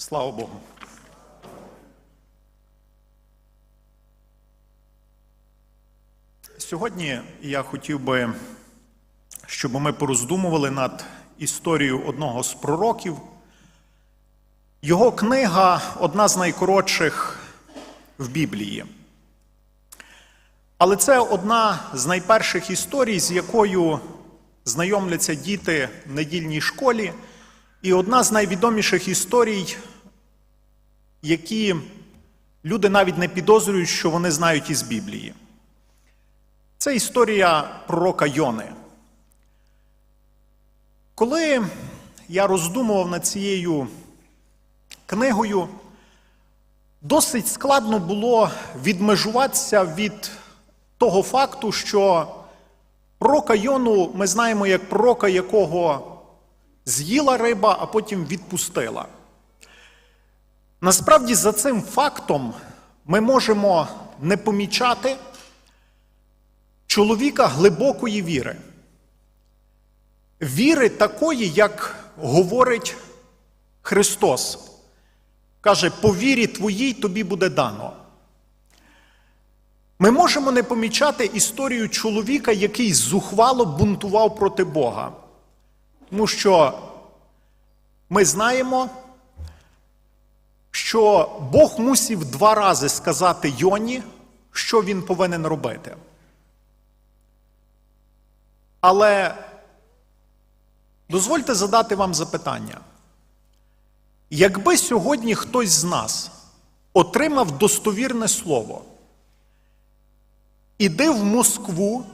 Слава Богу. Сьогодні я хотів би, щоб ми пороздумували над історією одного з пророків. Його книга одна з найкоротших в Біблії. Але це одна з найперших історій, з якою знайомляться діти в недільній школі, і одна з найвідоміших історій, які люди навіть не підозрюють, що вони знають із Біблії. Це історія пророка Йони. Коли я роздумував над цією книгою, досить складно було відмежуватися від того факту, що пророка Йону ми знаємо як пророка, якого з'їла риба, а потім відпустила. Насправді, за цим фактом ми можемо не помічати чоловіка глибокої віри. Віри такої, як говорить Христос. Каже, по вірі твоїй тобі буде дано. Ми можемо не помічати історію чоловіка, який зухвало бунтував проти Бога. Тому що ми знаємо, що Бог мусив два рази сказати Йоні, що він повинен робити. Але дозвольте задати вам запитання. Якби сьогодні хтось з нас отримав достовірне слово, іди в Москву,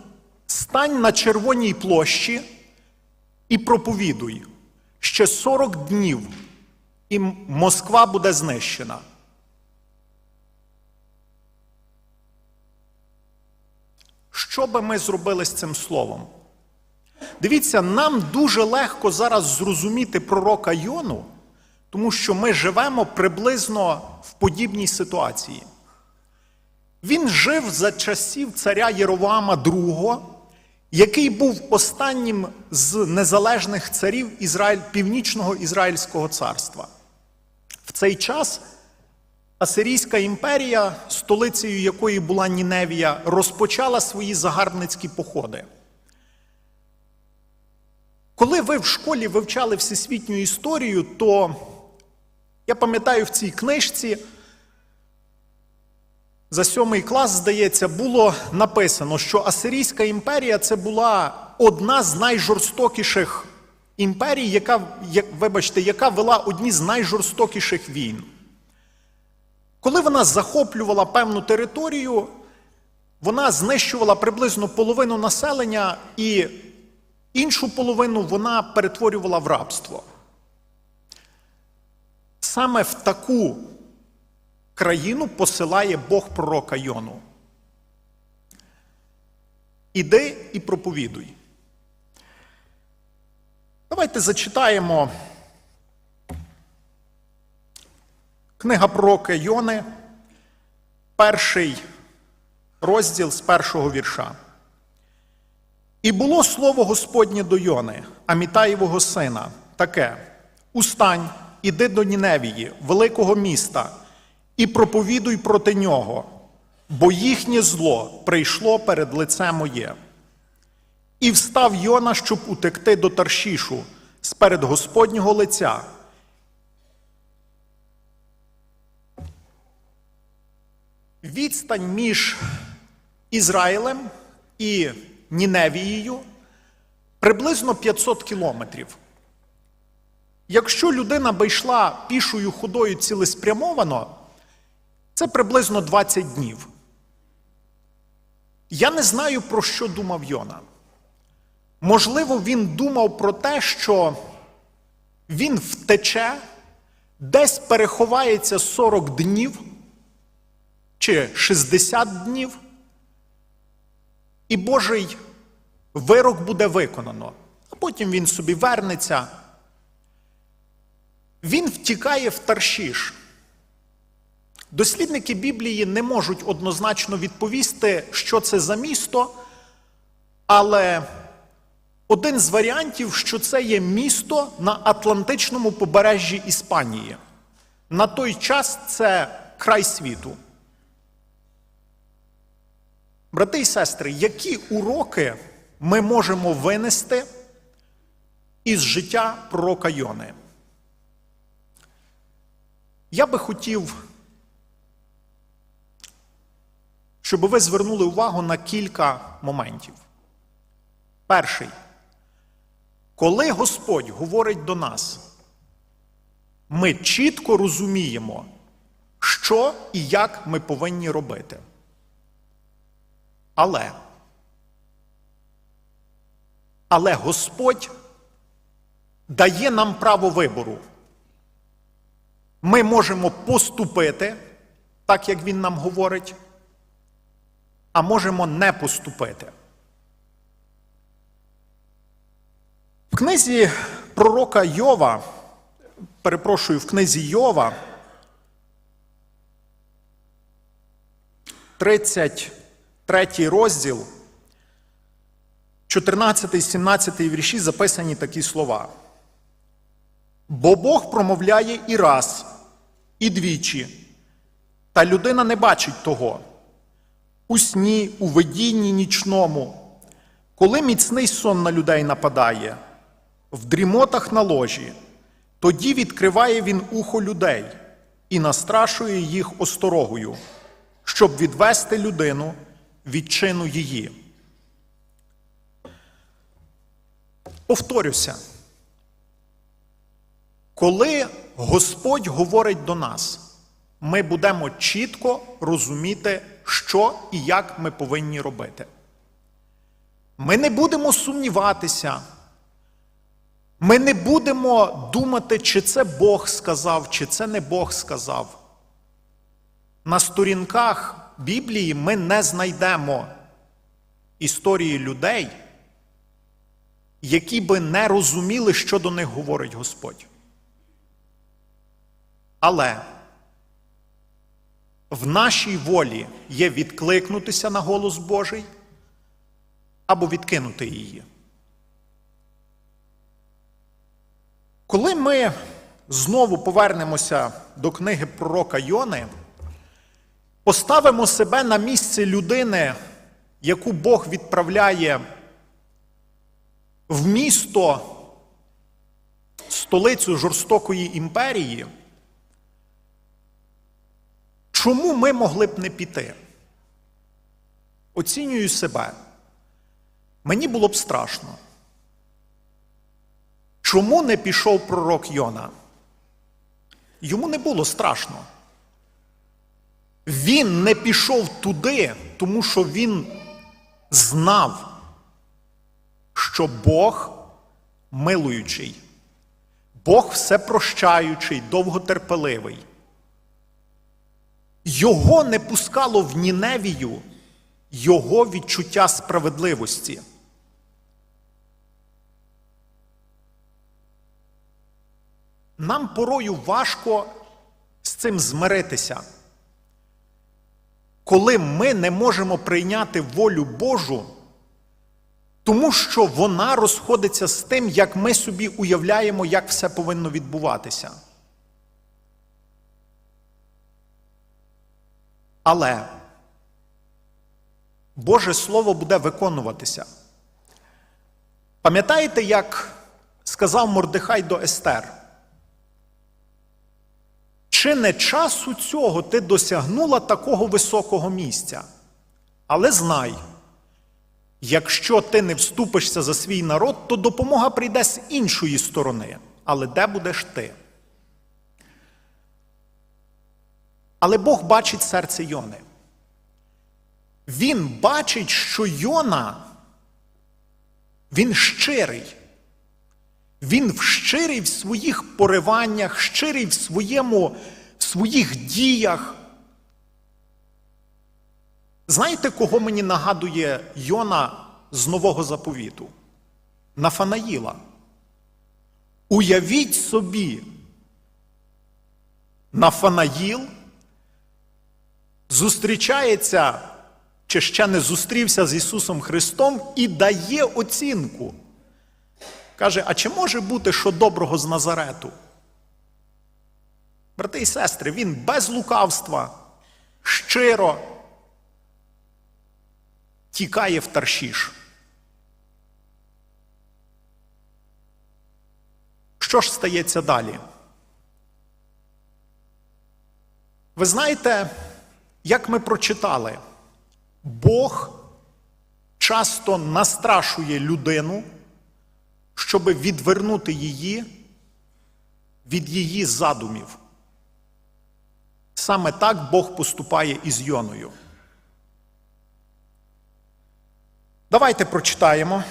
стань на Червоній площі і проповідуй ще 40 днів, і Москва буде знищена. Що би ми зробили з цим словом? Дивіться, нам дуже легко зараз зрозуміти пророка Йону, тому що ми живемо приблизно в подібній ситуації. Він жив за часів царя Єровама II, який був останнім з незалежних царів Ізраїль, Північного Ізраїльського царства. В цей час Асирійська імперія, столицею якої була Ніневія, розпочала свої загарбницькі походи. Коли ви в школі вивчали всесвітню історію, то я пам'ятаю в цій книжці за сьомий клас, здається, було написано, що Асирійська імперія це була одна з найжорстокіших імперій, яка, як, вибачте, яка вела одні з найжорстокіших війн. Коли вона захоплювала певну територію, вона знищувала приблизно половину населення і іншу половину вона перетворювала в рабство. Саме в таку країну посилає Бог пророка Йону. Іди і проповідуй. Давайте зачитаємо книга пророка Йони, перший розділ з першого вірша. І було слово Господнє до Йони, Амітаєвого сина, таке: Устань, іди до Ніневії, великого міста, і проповідуй проти нього, бо їхнє зло прийшло перед лице моє. І встав Йона, щоб утекти до Таршішу сперед Господнього лиця. Відстань між Ізраїлем і Ніневією приблизно 500 кілометрів. Якщо людина би йшла пішою ходою цілеспрямовано, це приблизно 20 днів. Я не знаю, про що думав Йона. Можливо, він думав про те, що він втече, десь переховається 40 днів чи 60 днів, і Божий вирок буде виконано, а потім він собі вернеться. Він втікає в Таршіш. Дослідники Біблії не можуть однозначно відповісти, що це за місто, але один з варіантів, що це є місто на Атлантичному побережжі Іспанії. на той час це край світу. Брати і сестри, які уроки ми можемо винести із життя пророка Йони? Я би хотів, щоб ви звернули увагу на кілька моментів. Перший. Коли Господь говорить до нас, ми чітко розуміємо, що і як ми повинні робити. Але, але Господь дає нам право вибору. Ми можемо поступити, так як Він нам говорить, а можемо не поступити. В книзі пророка Йова, перепрошую, в книзі Йова, 33 розділ, 14-17 вірші записані такі слова. Бо Бог промовляє і раз, і двічі, та людина не бачить того. У сні, у видінні нічному, коли міцний сон на людей нападає, в дрімотах на ложі, тоді відкриває він ухо людей і настрашує їх осторогою, щоб відвести людину від чину її. Повторюся, коли Господь говорить до нас, ми будемо чітко розуміти, що і як ми повинні робити. Ми не будемо сумніватися. Ми не будемо думати, чи це Бог сказав, чи це не Бог сказав. На сторінках Біблії ми не знайдемо історії людей, які би не розуміли, що до них говорить Господь. Але в нашій волі є відкликнутися на голос Божий або відкинути її. Коли ми знову повернемося до книги пророка Йони, поставимо себе на місце людини, яку Бог відправляє в місто, столицю жорстокої імперії, чому ми могли б не піти? Оцінюю себе. Мені було б страшно. Чому не пішов пророк Йона? Йому не було страшно. Він не пішов туди, тому що він знав, що Бог милуючий, Бог всепрощаючий, довготерпеливий. Його не пускало в Ніневію його відчуття справедливості. Нам порою важко з цим змиритися, коли ми не можемо прийняти волю Божу, тому що вона розходиться з тим, як ми собі уявляємо, як все повинно відбуватися. Але Боже Слово буде виконуватися. Пам'ятаєте, як сказав Мордехай до Естер? Чи не часу цього ти досягнула такого високого місця? Але знай, якщо ти не вступишся за свій народ, то допомога прийде з іншої сторони. Але де будеш ти? Але Бог бачить серце Йони. Він бачить, що Йона, він щирий. Він щирий в своїх пориваннях, щирий в, своєму, своїх діях. Знаєте, кого мені нагадує Йона з Нового заповіту? Нафанаїла. Уявіть собі, Нафанаїл зустрічається чи ще не зустрівся з Ісусом Христом і дає оцінку. Каже, а чи може бути що доброго з Назарету? Брати і сестри, він без лукавства, щиро тікає в Таршіш. Що ж стається далі? Ви знаєте, як ми прочитали, Бог часто настрашує людину, щоб відвернути її від її задумів. Саме так Бог поступає із Йоною. Давайте прочитаємо.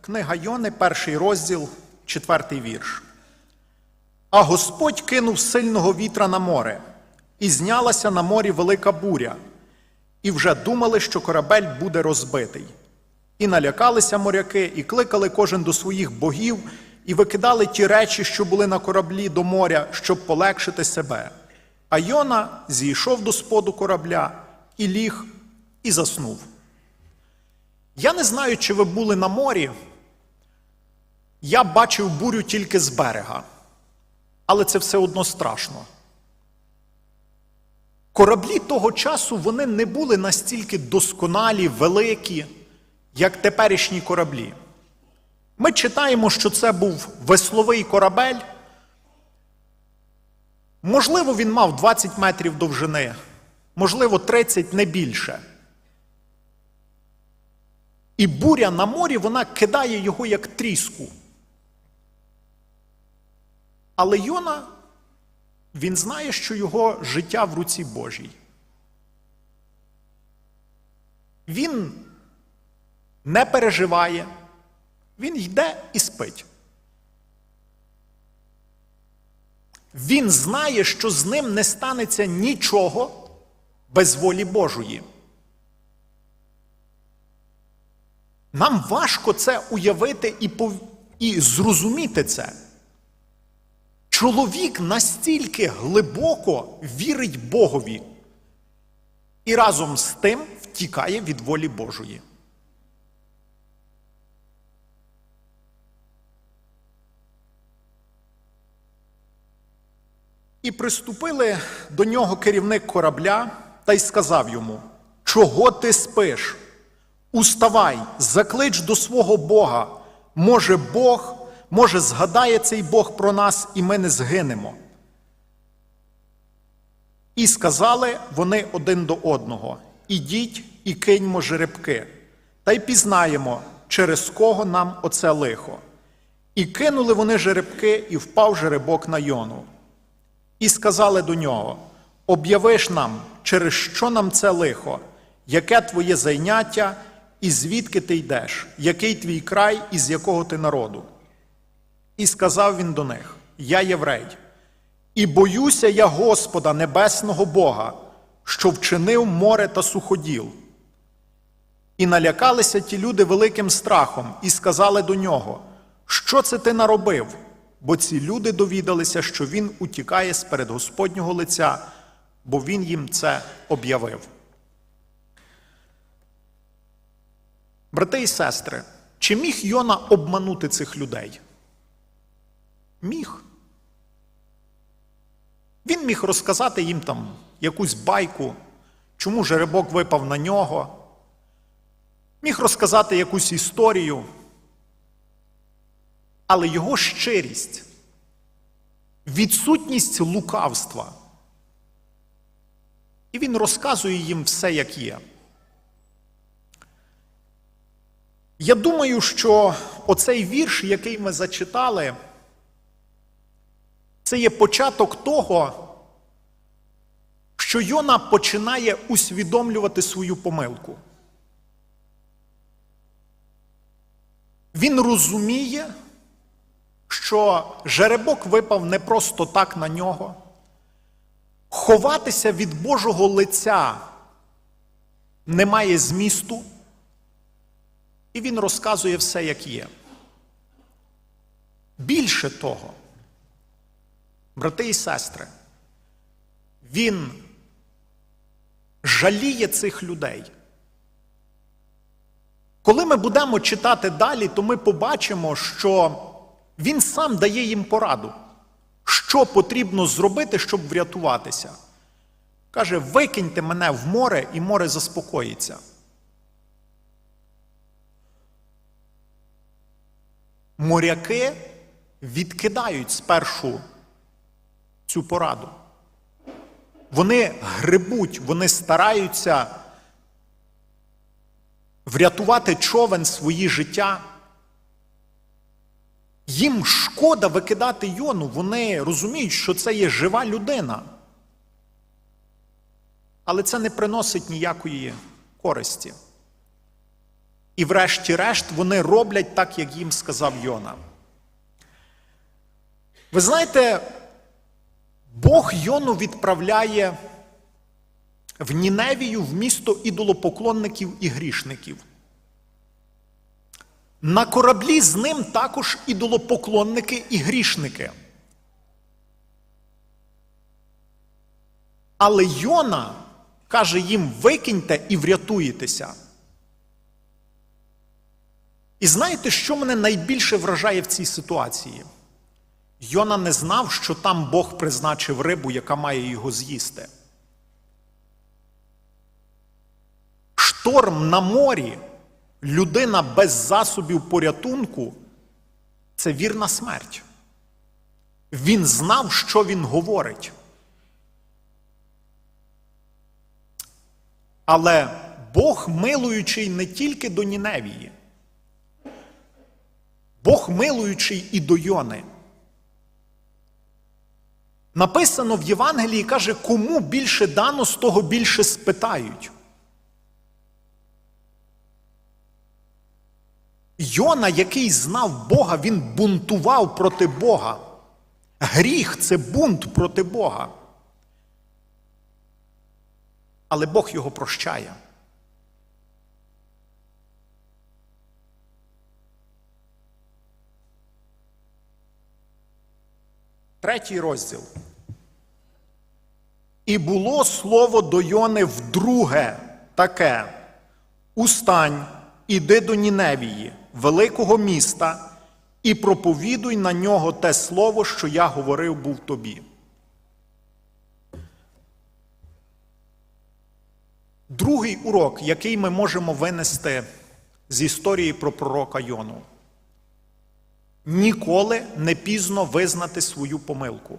Книга Йони, перший розділ, четвертий вірш. А Господь кинув сильного вітра на море, і знялася на морі велика буря, і вже думали, що корабель буде розбитий. І налякалися моряки, і кликали кожен до своїх богів, і викидали ті речі, що були на кораблі до моря, щоб полегшити себе. А Йона зійшов до споду корабля і ліг, і заснув. Я не знаю, чи ви були на морі. Я бачив бурю тільки з берега, але це все одно страшно. Кораблі того часу вони не були настільки досконалі, великі, як теперішні кораблі. Ми читаємо, що це був весловий корабель. Можливо, він мав 20 метрів довжини, можливо, 30 не більше. І буря на морі вона кидає його як тріску. Але Йона, він знає, що його життя в руці Божій. Він не переживає, він йде і спить. Він знає, що з ним не станеться нічого без волі Божої. Нам важко це уявити і, пов... і зрозуміти це. Чоловік настільки глибоко вірить Богові і разом з тим втікає від волі Божої. І приступили до нього керівник корабля та й сказав йому: Чого ти спиш? Уставай, заклич до свого Бога. Може, Бог, може, згадає цей Бог про нас, і ми не згинемо. І сказали вони один до одного: Ідіть і киньмо жеребки, та й пізнаємо, через кого нам оце лихо. І кинули вони жеребки, і впав жеребок на йону. І сказали до нього: Об'явиш нам, через що нам це лихо, яке твоє зайняття, і звідки ти йдеш, який твій край і з якого ти народу? І сказав він до них: Я єврей, і боюся я Господа Небесного Бога, що вчинив море та суходіл. І налякалися ті люди великим страхом, і сказали до нього: Що це ти наробив? Бо ці люди довідалися, що він утікає з перед Господнього лиця, бо він їм це об'явив. Брати і сестри, чи міг Йона обманути цих людей? Міг. Він міг розказати їм там якусь байку, чому жеребок випав на нього. Міг розказати якусь історію. Але його щирість, відсутність лукавства. І він розказує їм все, як є. Я думаю, що оцей вірш, який ми зачитали, це є початок того, що Йона починає усвідомлювати свою помилку. Він розуміє, що жеребок випав не просто так на нього. Ховатися від Божого лиця немає змісту, і він розказує все, як є. Більше того, брати і сестри, він жаліє цих людей. Коли ми будемо читати далі, то ми побачимо, що він сам дає їм пораду, що потрібно зробити, щоб врятуватися. Каже: викиньте мене в море, і море заспокоїться. Моряки відкидають спершу цю пораду. Вони грибуть, вони стараються врятувати човен свої життя. Їм шкода викидати йону, вони розуміють, що це є жива людина. Але це не приносить ніякої користі. І врешті-решт вони роблять так, як їм сказав Йона. Ви знаєте, Бог Йону відправляє в Ніневію в місто ідолопоклонників і грішників. На кораблі з ним також ідолопоклонники і грішники. Але Йона каже їм: викиньте і врятуєтеся. І знаєте, що мене найбільше вражає в цій ситуації? Йона не знав, що там Бог призначив рибу, яка має його з'їсти. Шторм на морі, людина без засобів порятунку це вірна смерть. Він знав, що він говорить. Але Бог милуючий не тільки до Ніневії, Бог милуючий і до Йони. Написано в Євангелії каже, кому більше дано, з того більше спитають. Йона, який знав Бога, він бунтував проти Бога. Гріх це бунт проти Бога. Але Бог його прощає. Третій розділ. І було слово до Йони вдруге таке: Устань, іди до Ніневії, великого міста, і проповідуй на нього те слово, що я говорив був тобі. Другий урок, який ми можемо винести з історії про пророка Йону. Ніколи не пізно визнати свою помилку.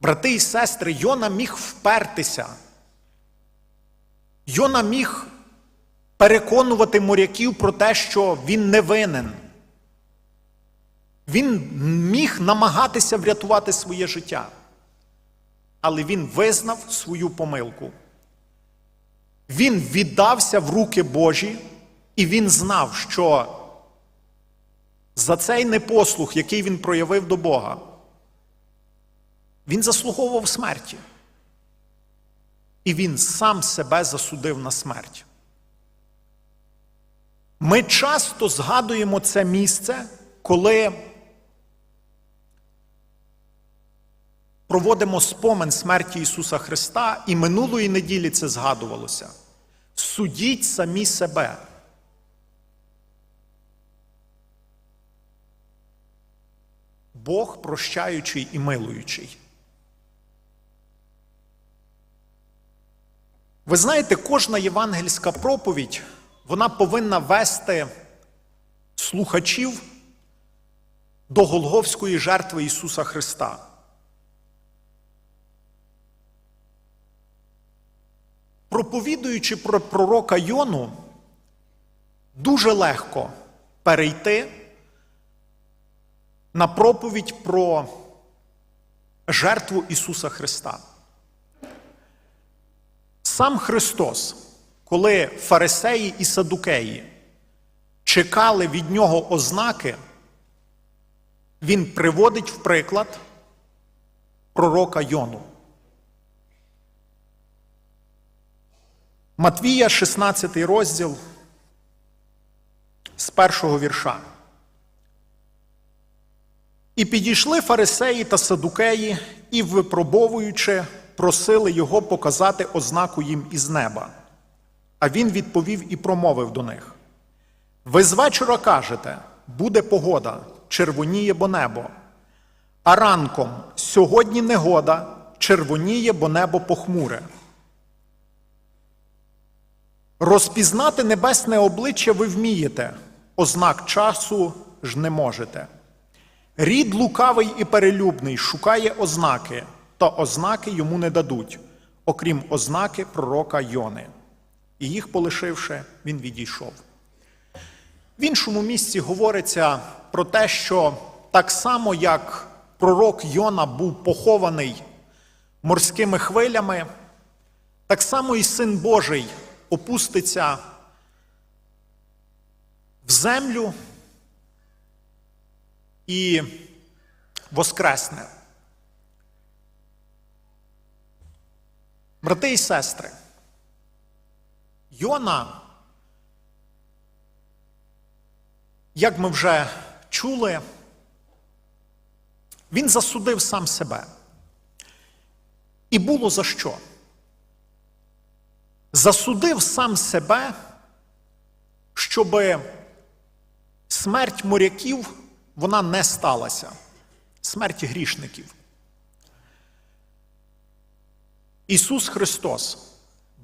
Брати і сестри, Йона міг впертися. Йона міг переконувати моряків про те, що він не винен. Він міг намагатися врятувати своє життя. Але він визнав свою помилку. Він віддався в руки Божі, і він знав, що за цей непослух, який він проявив до Бога, він заслуговував смерті. І він сам себе засудив на смерть. Ми часто згадуємо це місце, коли проводимо спомин смерті Ісуса Христа, і минулої неділі це згадувалося. Судіть самі себе. Бог прощаючий і милуючий. Ви знаєте, кожна євангельська проповідь вона повинна вести слухачів до Голговської жертви Ісуса Христа. Проповідуючи про пророка Йону, дуже легко перейти на проповідь про жертву Ісуса Христа. Сам Христос, коли фарисеї і садукеї чекали від нього ознаки, Він приводить в приклад пророка Йону. Матвія, 16 розділ з першого вірша. І підійшли фарисеї та садукеї, і, випробовуючи, просили його показати ознаку їм із неба. А він відповів і промовив до них: Ви з вечора кажете, буде погода, червоніє бо небо. А ранком сьогодні негода, червоніє, бо небо похмуре. Розпізнати небесне обличчя ви вмієте, ознак часу ж не можете. Рід лукавий і перелюбний шукає ознаки, та ознаки йому не дадуть, окрім ознаки пророка Йони. І їх полишивши, він відійшов. В іншому місці говориться про те, що так само, як пророк Йона був похований морськими хвилями, так само і Син Божий опуститься в землю і воскресне. Брати і сестри, Йона, як ми вже чули, він засудив сам себе. І було за що? Засудив сам себе, щоб смерть моряків вона не сталася. Смерть грішників. Ісус Христос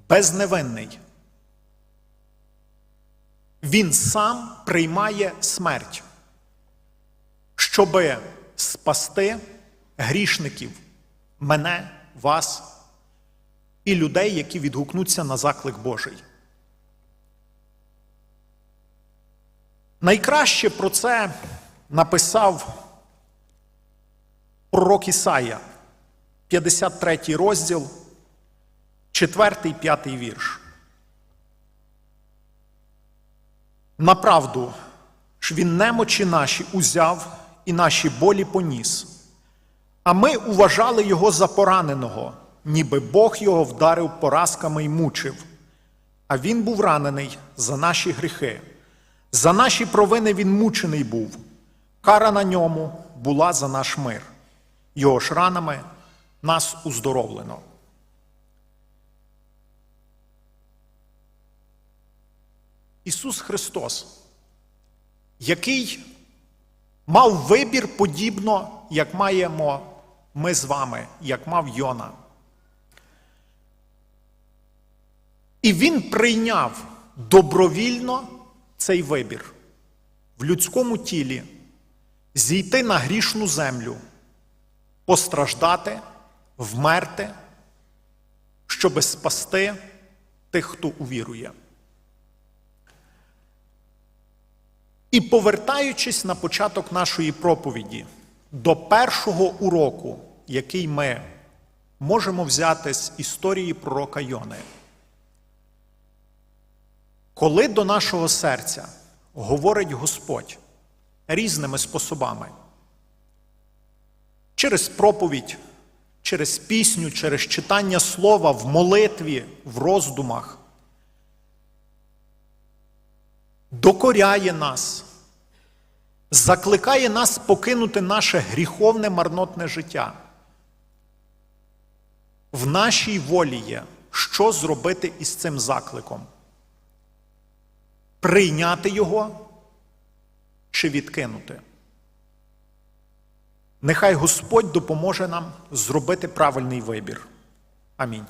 безневинний. Він сам приймає смерть, щоб спасти грішників, мене, вас і людей, які відгукнуться на заклик Божий. Найкраще про це написав пророк Ісая, 53 розділ, 4 5 вірш. Направду ж він немочі наші узяв і наші болі поніс, а ми уважали його за пораненого, ніби Бог його вдарив поразками й мучив. А він був ранений за наші гріхи, за наші провини він мучений був, кара на ньому була за наш мир. Його ж ранами нас уздоровлено. Ісус Христос, який мав вибір подібно, як маємо ми з вами, як мав Йона. І він прийняв добровільно цей вибір в людському тілі зійти на грішну землю, постраждати, вмерти, щоби спасти тих, хто увірує. І повертаючись на початок нашої проповіді до першого уроку, який ми можемо взяти з історії пророка Йони, коли до нашого серця говорить Господь різними способами, через проповідь, через пісню, через читання слова в молитві, в роздумах, докоряє нас, закликає нас покинути наше гріховне марнотне життя. В нашій волі є, що зробити із цим закликом. Прийняти його чи відкинути. Нехай Господь допоможе нам зробити правильний вибір. Амінь.